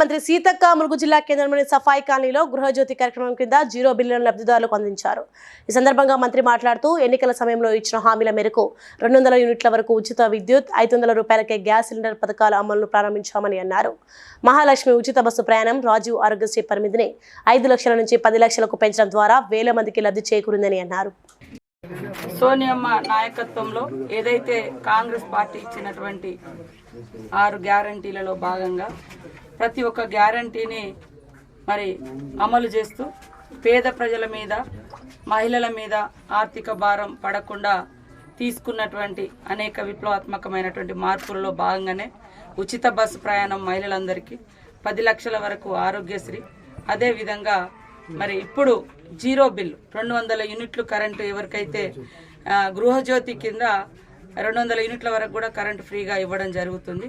మంత్రి సీతక్క ములుగు జిల్లా కేంద్రంలోని సఫాయి కాలనీలో గృహజ్యోతి కార్యక్రమం కింద జీరో బిల్లులను లబ్ధిదారులకు అందించారు. ఈ సందర్భంగా మంత్రి మాట్లాడుతూ ఎన్నికల సమయంలో ఇచ్చిన హామీల మేరకు రెండు వందల యూనిట్ల వరకు ఉచిత విద్యుత్ ఐదు వందల రూపాయలకే గ్యాస్ సిలిండర్ పథకాల అమలును ప్రారంభించామని అన్నారు. మహాలక్ష్మి ఉచిత బస్సు ప్రయాణం రాజీవ్ ఆరోగ్యశ్రీ పరిమితిని ఐదు లక్షల నుంచి పది లక్షలకు పెంచడం ద్వారా వేల మందికి లబ్ధి చేకూరిందని అన్నారు. సోనియమ్మ నాయకత్వంలో ఏదైతే కాంగ్రెస్ పార్టీ ఇచ్చినటువంటి ఆరు గ్యారంటీలలో భాగంగా ప్రతి ఒక్క గ్యారంటీని మరి అమలు చేస్తూ పేద ప్రజల మీద మహిళల మీద ఆర్థిక భారం పడకుండా తీసుకున్నటువంటి అనేక విప్లవాత్మకమైనటువంటి మార్పులలో భాగంగానే ఉచిత బస్సు ప్రయాణం మహిళలందరికీ పది లక్షల వరకు ఆరోగ్యశ్రీ. అదేవిధంగా మరి ఇప్పుడు జీరో బిల్ రెండు వందల యూనిట్లు కరెంటు ఎవరికైతే గృహజ్యోతి కింద రెండు వందల యూనిట్ల వరకు కూడా కరెంటు ఫ్రీగా ఇవ్వడం జరుగుతుంది.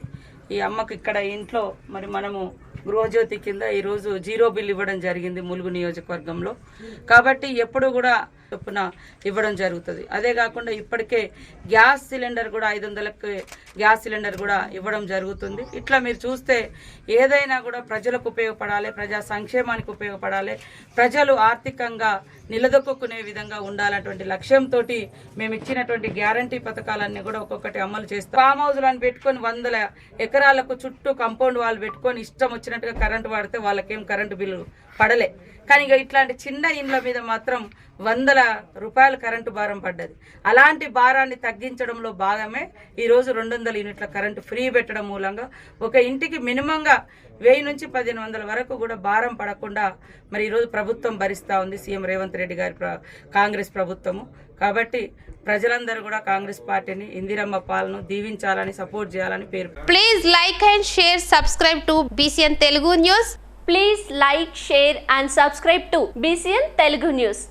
ఈ అమ్మకు ఇక్కడ ఇంట్లో మరి మనము గృహజ్యోతి కింద ఈరోజు జీరో బిల్ ఇవ్వడం జరిగింది ములుగు నియోజకవర్గంలో. కాబట్టి ఎప్పుడు కూడా చొప్పున ఇవ్వడం జరుగుతుంది. అదే కాకుండా ఇప్పటికే గ్యాస్ సిలిండర్ కూడా ఐదు వందలకు గ్యాస్ సిలిండర్ కూడా ఇవ్వడం జరుగుతుంది. ఇట్లా మీరు చూస్తే ఏదైనా కూడా ప్రజలకు ఉపయోగపడాలి ప్రజా సంక్షేమానికి ఉపయోగపడాలి ప్రజలు ఆర్థికంగా నిలదొక్కునే విధంగా ఉండాలన్నటువంటి లక్ష్యంతో మేము ఇచ్చినటువంటి గ్యారంటీ పథకాలన్నీ కూడా ఒక్కొక్కటి అమలు చేస్తాం. ఫామ్ హౌజ్లను పెట్టుకొని వందల ఎకరాలకు చుట్టూ కంపౌండ్ వాళ్ళు పెట్టుకొని ఇష్టం వచ్చినట్టుగా కరెంటు వాడితే వాళ్ళకేం కరెంటు బిల్లు పడలే. కానీ ఇక ఇట్లాంటి చిన్న ఇండ్ల మీద మాత్రం వందల రూపాయల కరెంటు భారం పడ్డది. అలాంటి భారాన్ని తగ్గించడంలో భాగమే ఈరోజు రెండు వందల యూనిట్ల కరెంటు ఫ్రీ పెట్టడం మూలంగా ఒక ఇంటికి మినిమంగా వెయ్యి నుంచి పదిహేను వందల వరకు కూడా భారం పడకుండా మరి ఈరోజు ప్రభుత్వం భరిస్తూ ఉంది సీఎం రేవంత్ రెడ్డి గారి ప్ర- కాంగ్రెస్ ప్రభుత్వము. కాబట్టి ప్రజలందరూ కూడా కాంగ్రెస్ పార్టీని ఇందిరమ్మ పాలను దీవించాలని సపోర్ట్ చేయాలని పేరు please like and share subscribe to BCN Telugu news please like share and subscribe to BCN Telugu news